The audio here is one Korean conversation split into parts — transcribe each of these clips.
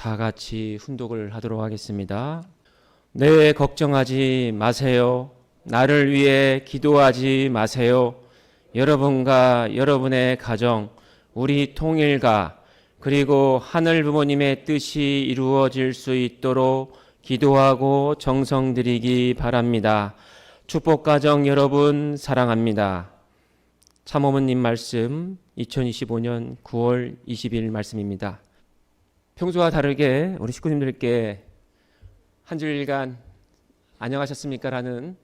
다 같이 훈독을 하도록 하겠습니다. 네, 걱정하지 마세요. 나를 위해 기도하지 마세요. 여러분과 여러분의 가정, 우리 통일가, 그리고 하늘 부모님의 뜻이 이루어질 수 있도록 기도하고 정성 드리기 바랍니다. 축복 가정 여러분 사랑합니다. 참어머님 말씀 2025년 9월 20일 말씀입니다. 평소와 다르게 우리 식구님들께 한 주일간 안녕하셨습니까? 라는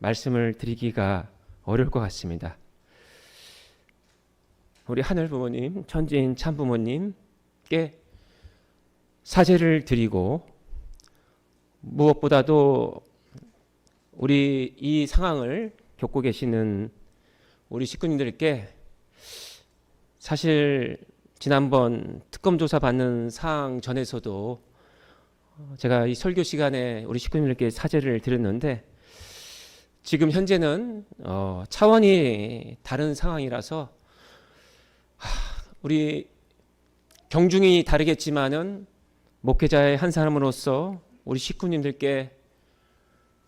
말씀을 드리기가 어려울 것 같습니다. 우리 하늘 부모님, 천지인 참 부모님께 사죄를 드리고 무엇보다도 우리 이 상황을 겪고 계시는 우리 식구님들께 사실 지난번 특검 조사 받는 사항 전에서도 제가 이 설교 시간에 우리 식구님들께 사죄를 드렸는데 지금 현재는 어, 차원이 다른 상황이라서 하, 우리 경중이 다르겠지만은 목회자의 한 사람으로서 우리 식구님들께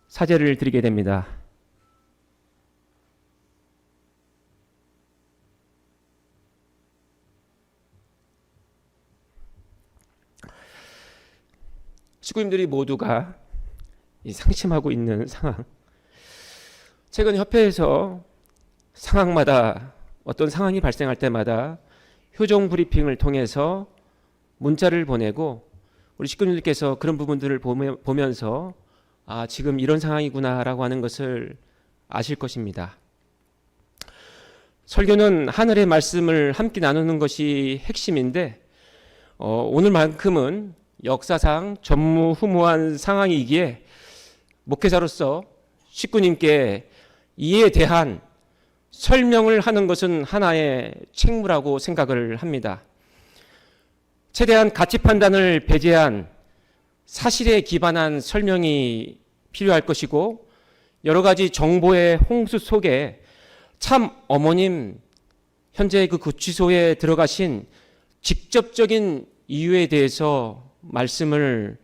사죄를 드리게 됩니다. 식구님들이 모두가 이 상심하고 있는 상황. 최근 협회에서 상황마다 어떤 상황이 발생할 때마다 효정 브리핑을 통해서 문자를 보내고 우리 식구님들께서 그런 부분들을 보면서 아 지금 이런 상황이구나라고 하는 것을 아실 것입니다. 설교는 하늘의 말씀을 함께 나누는 것이 핵심인데 어, 오늘만큼은 역사상 전무후무한 상황이기에 목회자로서 식구님께 이에 대한 설명을 하는 것은 하나의 책무라고 생각을 합니다. 최대한 가치 판단을 배제한 사실에 기반한 설명이 필요할 것이고 여러 가지 정보의 홍수 속에 참 어머님 현재 그 구치소에 들어가신 직접적인 이유에 대해서 말씀을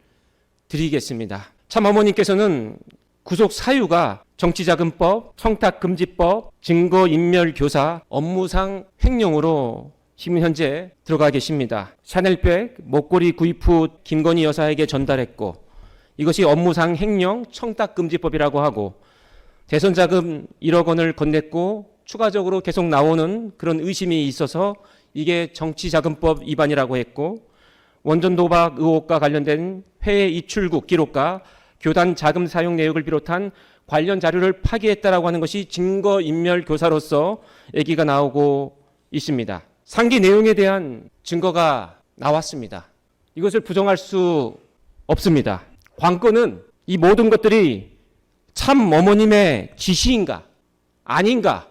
드리겠습니다. 참 어머님께서는 구속 사유가 정치자금법, 청탁금지법, 증거인멸교사, 업무상 횡령으로 지금 현재 들어가 계십니다. 샤넬백 목걸이 구입 후 김건희 여사에게 전달했고 이것이 업무상 횡령 청탁금지법이라고 하고 대선 자금 1억 원을 건넸고 추가적으로 계속 나오는 그런 의심이 있어서 이게 정치자금법 위반이라고 했고 원전 도박 의혹과 관련된 회의 이출국 기록과 교단 자금 사용 내역을 비롯한 관련 자료를 파기했다라고 하는 것이 증거 인멸 교사로서 얘기가 나오고 있습니다. 상기 내용에 대한 증거가 나왔습니다. 이것을 부정할 수 없습니다. 관건은 이 모든 것들이 참 어머님의 지시인가 아닌가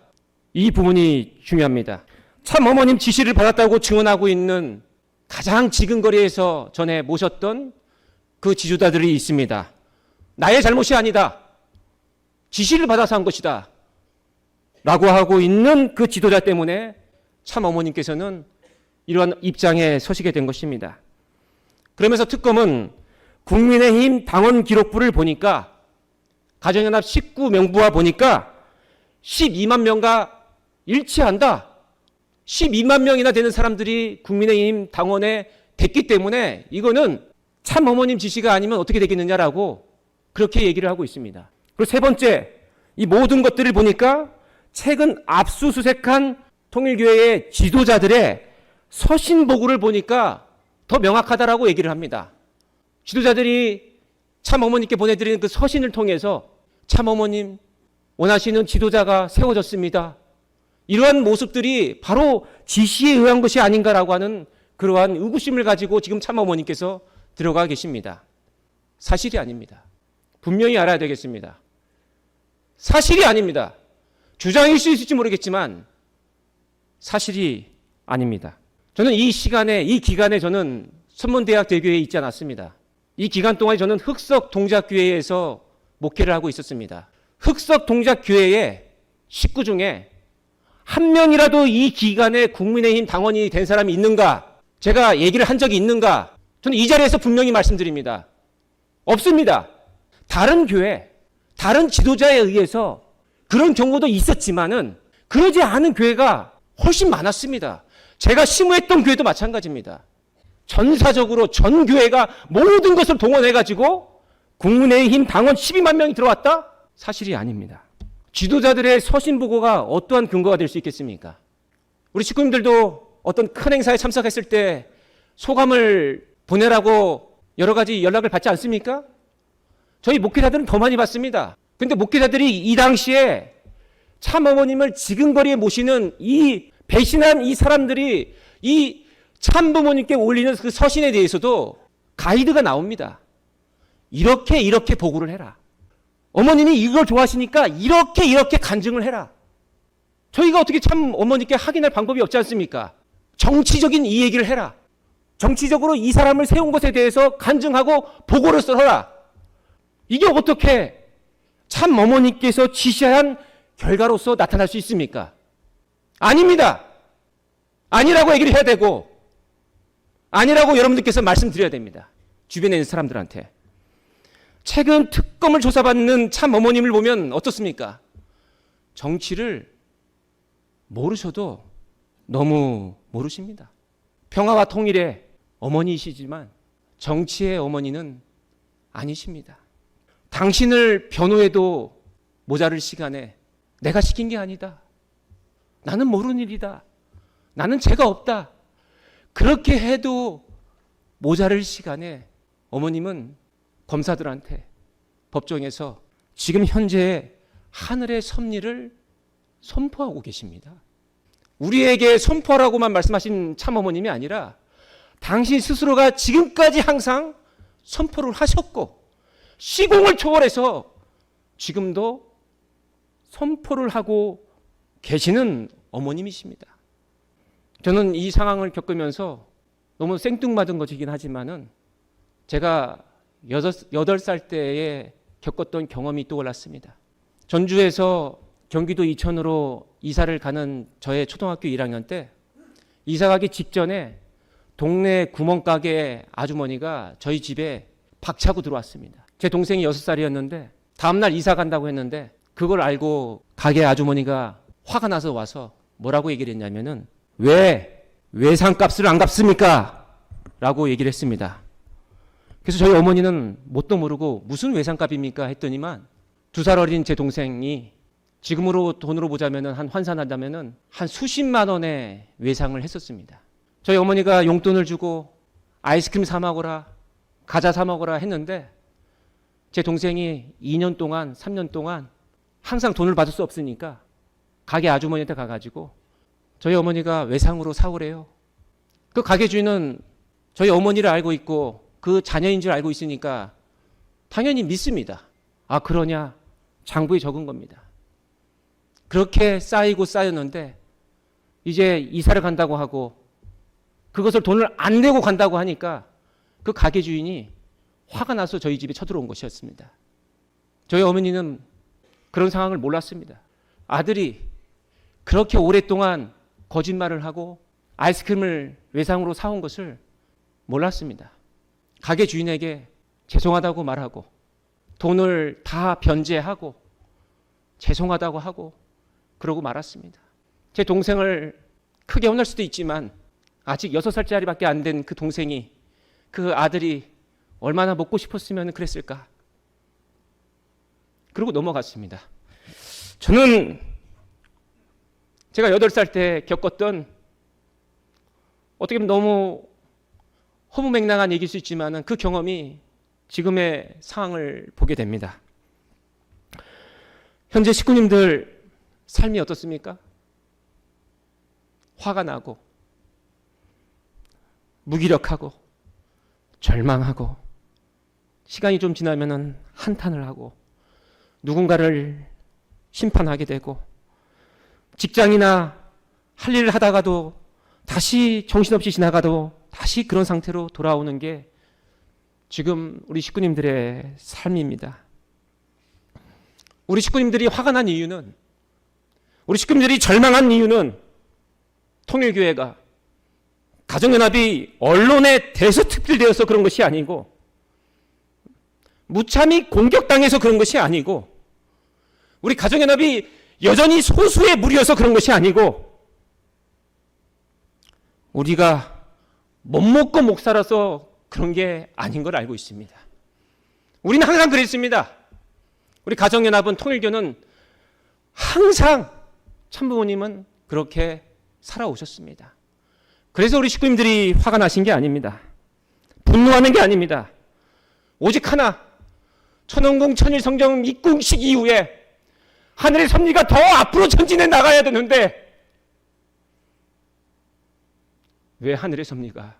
이 부분이 중요합니다. 참 어머님 지시를 받았다고 증언하고 있는 가장 지근거리에서 전에 모셨던 그 지주다들이 있습니다. 나의 잘못이 아니다. 지시를 받아서 한 것이다. 라고 하고 있는 그 지도자 때문에 참 어머님께서는 이러한 입장에 서시게 된 것입니다. 그러면서 특검은 국민의힘 당원 기록부를 보니까 가정연합 19명부와 보니까 12만 명과 일치한다. 12만 명이나 되는 사람들이 국민의힘 당원에 됐기 때문에 이거는 참 어머님 지시가 아니면 어떻게 되겠느냐라고 그렇게 얘기를 하고 있습니다. 그리고 세 번째, 이 모든 것들을 보니까 최근 압수수색한 통일교회의 지도자들의 서신 보고를 보니까 더 명확하다라고 얘기를 합니다. 지도자들이 참 어머님께 보내드리는 그 서신을 통해서 참 어머님 원하시는 지도자가 세워졌습니다. 이러한 모습들이 바로 지시에 의한 것이 아닌가라고 하는 그러한 의구심을 가지고 지금 참 어머님께서 들어가 계십니다. 사실이 아닙니다. 분명히 알아야 되겠습니다. 사실이 아닙니다. 주장일 수 있을지 모르겠지만 사실이 아닙니다. 저는 이 시간에 이 기간에 저는 선문대학 대교에 있지 않았습니다. 이 기간 동안 저는 흑석 동작교회에서 목회를 하고 있었습니다. 흑석 동작교회의 식구 중에 한 명이라도 이 기간에 국민의힘 당원이 된 사람이 있는가? 제가 얘기를 한 적이 있는가? 저는 이 자리에서 분명히 말씀드립니다. 없습니다. 다른 교회, 다른 지도자에 의해서 그런 경우도 있었지만은 그러지 않은 교회가 훨씬 많았습니다. 제가 심우했던 교회도 마찬가지입니다. 전사적으로 전 교회가 모든 것을 동원해가지고 국민의힘 당원 12만 명이 들어왔다? 사실이 아닙니다. 지도자들의 서신 보고가 어떠한 근거가 될 수 있겠습니까? 우리 식구님들도 어떤 큰 행사에 참석했을 때 소감을 보내라고 여러 가지 연락을 받지 않습니까? 저희 목회자들은 더 많이 받습니다. 근데 목회자들이 이 당시에 참어머님을 지근거리에 모시는 이 배신한 이 사람들이 이 참부모님께 올리는 그 서신에 대해서도 가이드가 나옵니다. 이렇게 이렇게 보고를 해라. 어머님이 이걸 좋아하시니까 이렇게 이렇게 간증을 해라. 저희가 어떻게 참 어머니께 확인할 방법이 없지 않습니까? 정치적인 이 얘기를 해라. 정치적으로 이 사람을 세운 것에 대해서 간증하고 보고를 써라. 이게 어떻게 참 어머니께서 지시한 결과로서 나타날 수 있습니까? 아닙니다. 아니라고 얘기를 해야 되고, 아니라고 여러분들께서 말씀드려야 됩니다. 주변에 있는 사람들한테. 최근 특검을 조사받는 참 어머님을 보면 어떻습니까? 정치를 모르셔도 너무 모르십니다. 평화와 통일의 어머니이시지만 정치의 어머니는 아니십니다. 당신을 변호해도 모자를 시간에 내가 시킨 게 아니다. 나는 모르는 일이다. 나는 죄가 없다. 그렇게 해도 모자를 시간에 어머님은 검사들한테 법정에서 지금 현재 하늘의 섭리를 선포하고 계십니다. 우리에게 선포하라고만 말씀하신 참어머님이 아니라 당신 스스로가 지금까지 항상 선포를 하셨고 시공을 초월해서 지금도 선포를 하고 계시는 어머님이십니다. 저는 이 상황을 겪으면서 너무 생뚱맞은 것이긴 하지만은 제가 여덟 살 때에 겪었던 경험이 떠올랐습니다. 전주에서 경기도 이천으로 이사를 가는 저의 초등학교 1학년 때 이사 가기 직전에 동네 구멍가게 아주머니가 저희 집에 박차고 들어왔습니다. 제 동생이 6살이었는데 다음날 이사 간다고 했는데 그걸 알고 가게 아주머니가 화가 나서 와서 뭐라고 얘기를 했냐면은 왜 외상값을 안 갚습니까? 라고 얘기를 했습니다. 그래서 저희 어머니는 뭣도 모르고 무슨 외상값입니까? 했더니만 두 살 어린 제 동생이 지금으로 돈으로 보자면 한 환산한다면은 한 수십만 원의 외상을 했었습니다. 저희 어머니가 용돈을 주고 아이스크림 사 먹어라, 과자 사 먹어라 했는데 제 동생이 2년 동안, 3년 동안 항상 돈을 받을 수 없으니까 가게 아주머니한테 가가지고 저희 어머니가 외상으로 사오래요. 그 가게 주인은 저희 어머니를 알고 있고 그 자녀인 줄 알고 있으니까 당연히 믿습니다. 아, 그러냐? 장부에 적은 겁니다. 그렇게 쌓이고 쌓였는데 이제 이사를 간다고 하고 그것을 돈을 안 내고 간다고 하니까 그 가게 주인이 화가 나서 저희 집에 쳐들어온 것이었습니다. 저희 어머니는 그런 상황을 몰랐습니다. 아들이 그렇게 오랫동안 거짓말을 하고 아이스크림을 외상으로 사온 것을 몰랐습니다. 가게 주인에게 죄송하다고 말하고 돈을 다 변제하고 죄송하다고 하고 그러고 말았습니다. 제 동생을 크게 혼날 수도 있지만 아직 6살짜리밖에 안 된 그 동생이 그 아들이 얼마나 먹고 싶었으면 그랬을까? 그러고 넘어갔습니다. 저는 제가 8살 때 겪었던 어떻게 보면 너무 허무맹랑한 얘기일 수 있지만 그 경험이 지금의 상황을 보게 됩니다. 현재 식구님들 삶이 어떻습니까? 화가 나고 무기력하고 절망하고 시간이 좀 지나면은 한탄을 하고 누군가를 심판하게 되고 직장이나 할 일을 하다가도 다시 정신없이 지나가도 다시 그런 상태로 돌아오는 게 지금 우리 식구님들의 삶입니다. 우리 식구님들이 화가 난 이유는 우리 식구님들이 절망한 이유는 통일교회가 가정연합이 언론에 대서특필되어서 그런 것이 아니고 무참히 공격당해서 그런 것이 아니고 우리 가정연합이 여전히 소수의 무리여서 그런 것이 아니고 우리가 못 먹고 못 살아서 그런 게 아닌 걸 알고 있습니다. 우리는 항상 그랬습니다. 우리 가정연합은 통일교는 항상 참부모님은 그렇게 살아오셨습니다. 그래서 우리 식구님들이 화가 나신 게 아닙니다. 분노하는 게 아닙니다. 오직 하나, 천원공 천일성경 입궁식 이후에 하늘의 섭리가 더 앞으로 전진해 나가야 되는데 왜 하늘의 섭리가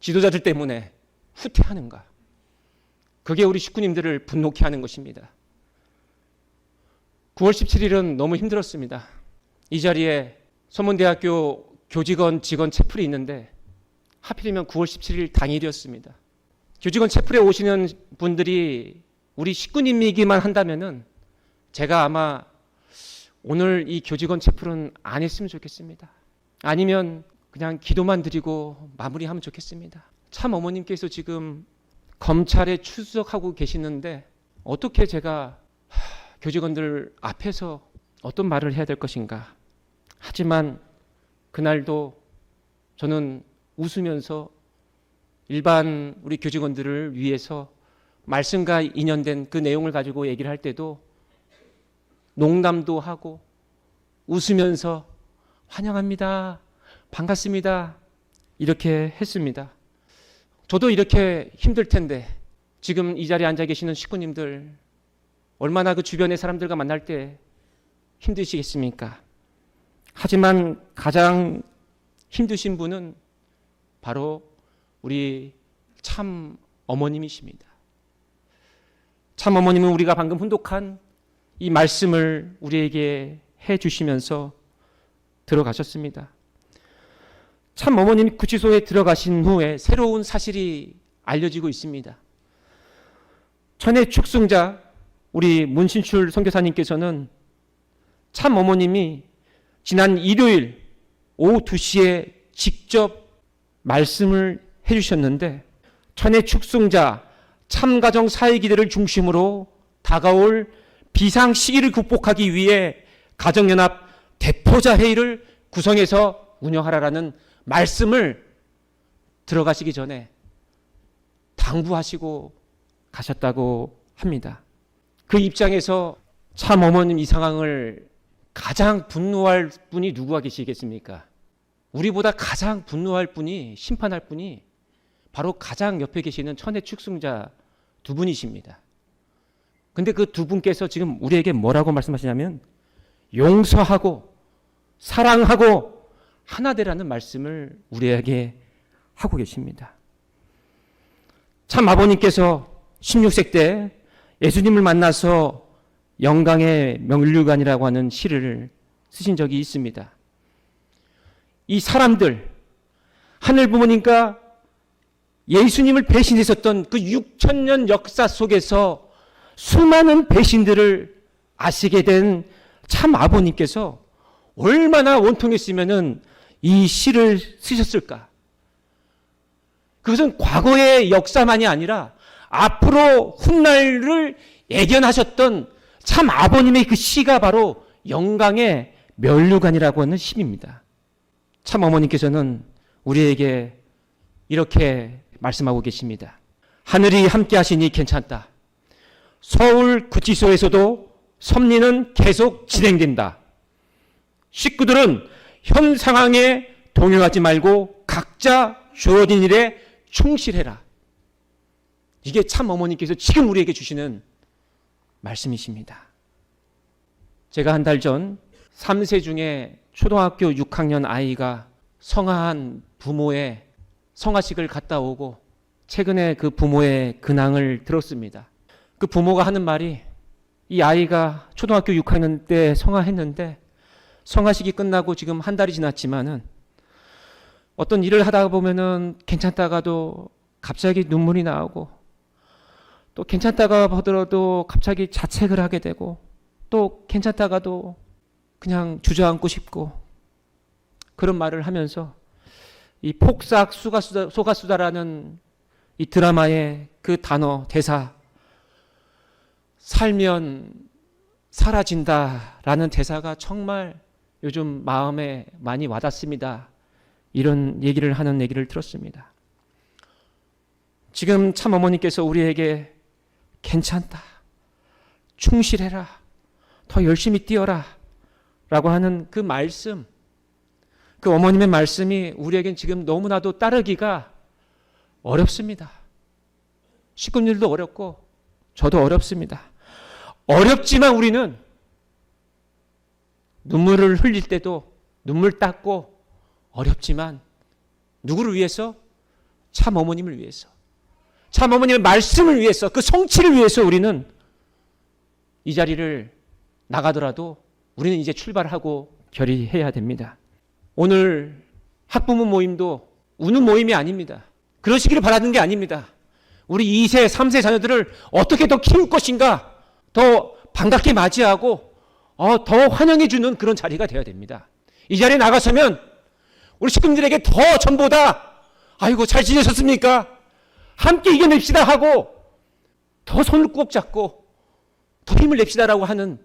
지도자들 때문에 후퇴하는가? 그게 우리 식구님들을 분노케 하는 것입니다. 9월 17일은 너무 힘들었습니다. 이 자리에 서문대학교 교직원 직원 채플이 있는데 하필이면 9월 17일 당일이었습니다. 교직원 채플에 오시는 분들이 우리 식구님이기만 한다면은 제가 아마 오늘 이 교직원 채플은 안 했으면 좋겠습니다. 아니면 그냥 기도만 드리고 마무리하면 좋겠습니다. 참 어머님께서 지금 검찰에 출석하고 계시는데 어떻게 제가 하, 교직원들 앞에서 어떤 말을 해야 될 것인가. 하지만 그날도 저는 웃으면서 일반 우리 교직원들을 위해서 말씀과 인연된 그 내용을 가지고 얘기를 할 때도 농담도 하고 웃으면서 환영합니다. 반갑습니다. 이렇게 했습니다. 저도 이렇게 힘들 텐데 지금 이 자리에 앉아 계시는 식구님들 얼마나 그 주변의 사람들과 만날 때 힘드시겠습니까? 하지만 가장 힘드신 분은 바로 우리 참 어머님이십니다. 참 어머님은 우리가 방금 훈독한 이 말씀을 우리에게 해 주시면서 들어가셨습니다. 참 어머님이 구치소에 들어가신 후에 새로운 사실이 알려지고 있습니다. 천의 축승자 우리 문신출 선교사님께서는 참 어머님이 지난 일요일 오후 2시에 직접 말씀을 해 주셨는데 천의 축승자 참가정 사회기대를 중심으로 다가올 비상 시기를 극복하기 위해 가정연합 대표자 회의를 구성해서 운영하라라는 말씀을 들어가시기 전에 당부하시고 가셨다고 합니다. 그 입장에서 참 어머님 이 상황을 가장 분노할 분이 누구가 계시겠습니까? 우리보다 가장 분노할 분이 심판할 분이 바로 가장 옆에 계시는 천의 축승자 두 분이십니다. 근데 그 두 분께서 지금 우리에게 뭐라고 말씀하시냐면 용서하고 사랑하고 하나 되라는 말씀을 우리에게 하고 계십니다. 참 아버님께서 16세 때 예수님을 만나서 영광의 명류관이라고 하는 시를 쓰신 적이 있습니다. 이 사람들 하늘 부모님과 예수님을 배신했었던 그 6천년 역사 속에서 수많은 배신들을 아시게 된 참 아버님께서 얼마나 원통했으면은 이 시를 쓰셨을까? 그것은 과거의 역사만이 아니라 앞으로 훗날을 예견하셨던 참 아버님의 그 시가 바로 영광의 멸류관이라고 하는 시입니다. 참 어머님께서는 우리에게 이렇게 말씀하고 계십니다. 하늘이 함께 하시니 괜찮다. 서울 구치소에서도 섭리는 계속 진행된다. 식구들은 현 상황에 동요하지 말고 각자 주어진 일에 충실해라. 이게 참 어머니께서 지금 우리에게 주시는 말씀이십니다. 제가 한 달 전 3세 중에 초등학교 6학년 아이가 성화한 부모의 성화식을 갔다 오고 최근에 그 부모의 근황을 들었습니다. 그 부모가 하는 말이 이 아이가 초등학교 6학년 때 성화했는데 성화식이 끝나고 지금 한 달이 지났지만은 어떤 일을 하다 보면은 괜찮다가도 갑자기 눈물이 나오고 또 괜찮다가 보더라도 갑자기 자책을 하게 되고 또 괜찮다가도 그냥 주저앉고 싶고 그런 말을 하면서 이 폭삭 수가수다, 소가수다라는 이 드라마의 그 단어 대사 살면 사라진다라는 대사가 정말 요즘 마음에 많이 와닿습니다. 이런 얘기를 하는 얘기를 들었습니다. 지금 참 어머니께서 우리에게 괜찮다. 충실해라. 더 열심히 뛰어라. 라고 하는 그 말씀, 그 어머님의 말씀이 우리에겐 지금 너무나도 따르기가 어렵습니다. 식구들도 어렵고, 저도 어렵습니다. 어렵지만 우리는 눈물을 흘릴 때도 눈물 닦고 어렵지만 누구를 위해서? 참 어머님을 위해서. 참 어머님의 말씀을 위해서, 그 성취를 위해서 우리는 이 자리를 나가더라도 우리는 이제 출발하고 결의해야 됩니다. 오늘 학부모 모임도 우는 모임이 아닙니다. 그러시기를 바라는 게 아닙니다. 우리 2세, 3세 자녀들을 어떻게 더 키울 것인가, 더 반갑게 맞이하고, 어, 더 환영해 주는 그런 자리가 되어야 됩니다. 이 자리에 나가서면 우리 식구들에게 더 전보다, 아이고, 잘 지내셨습니까? 함께 이겨냅시다 하고, 더 손을 꼭 잡고, 더 힘을 냅시다라고 하는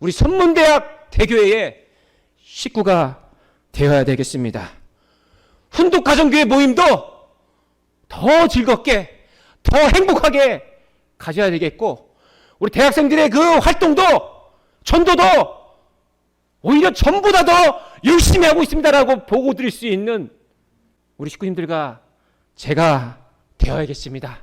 우리 선문대학 대교회의 식구가 되어야 되겠습니다. 훈독 가정교회 모임도 더 즐겁게, 더 행복하게 가져야 되겠고, 우리 대학생들의 그 활동도, 전도도 오히려 전보다 더 열심히 하고 있습니다라고 보고 드릴 수 있는 우리 식구님들과 제가 되어야겠습니다.